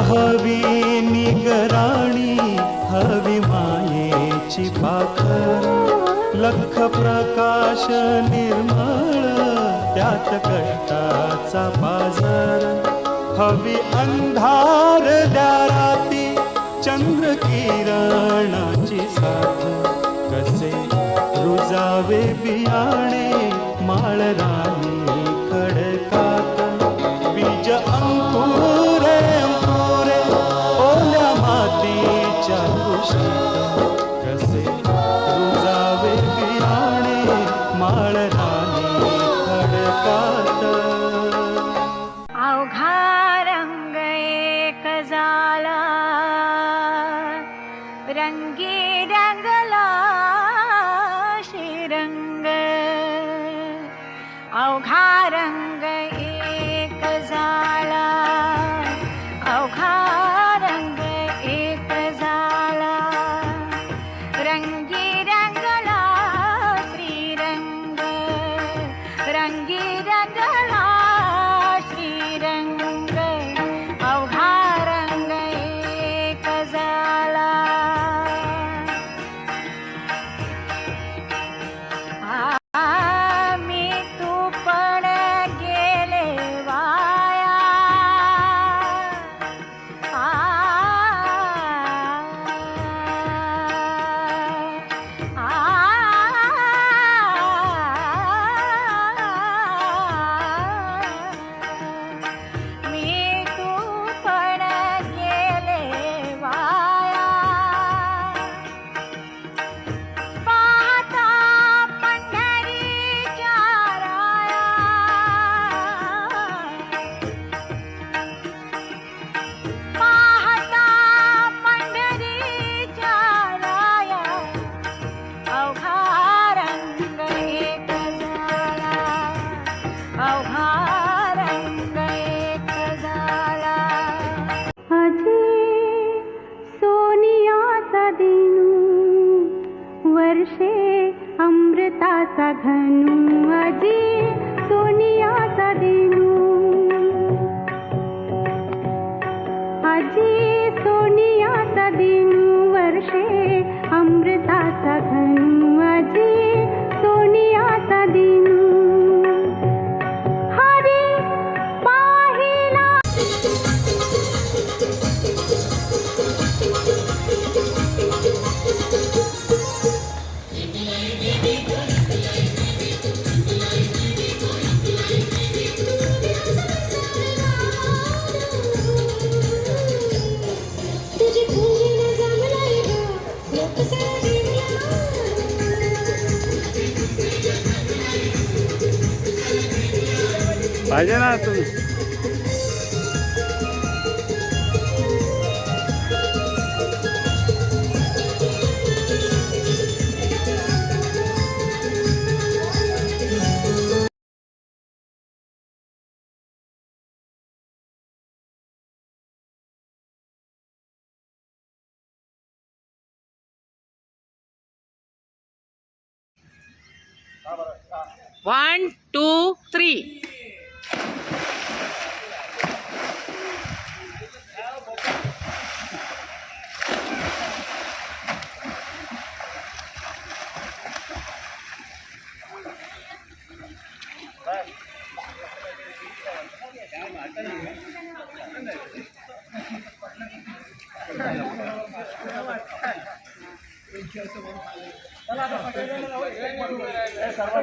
हवी निगराणी हवी मायेची पाखर. लख प्रकाश निर्मळ त्यात कष्टाचा बाजार हवी अंधार दाराती चंद्र किरणाची साथ. कसे रुजावे बियाणे माळरानी अवघा पाहिजे ना तुम्ही वन टू थ्री સર્વ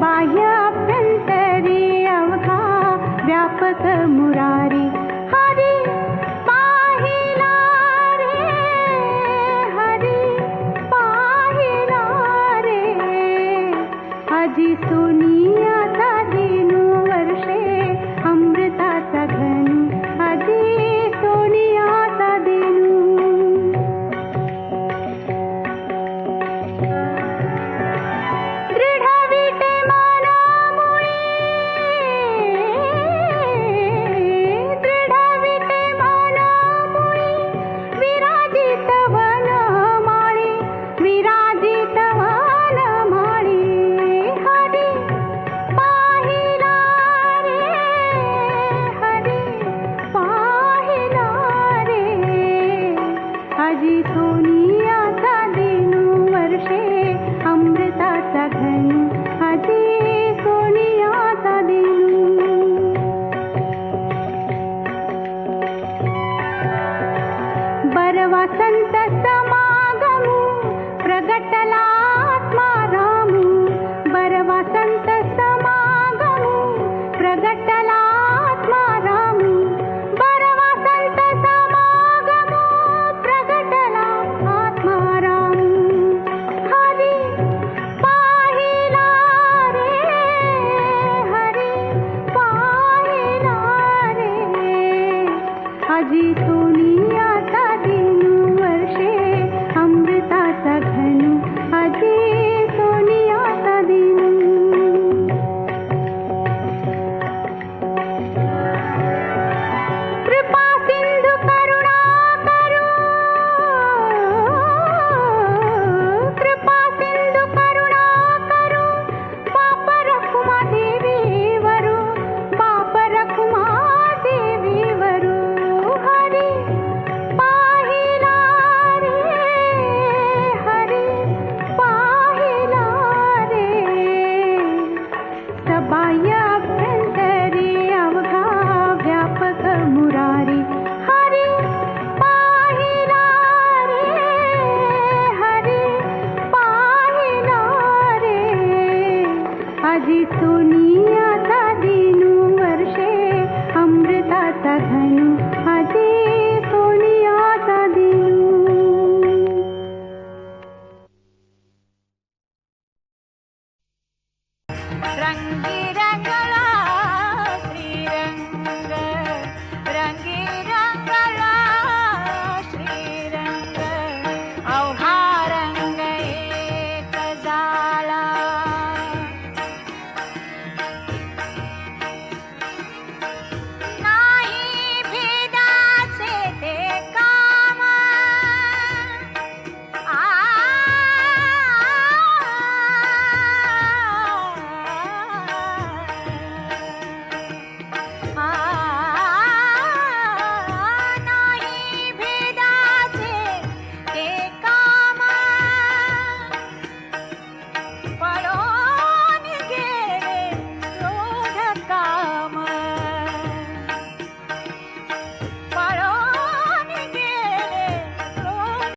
बाया बन्े अवका व्यापक मुरारी।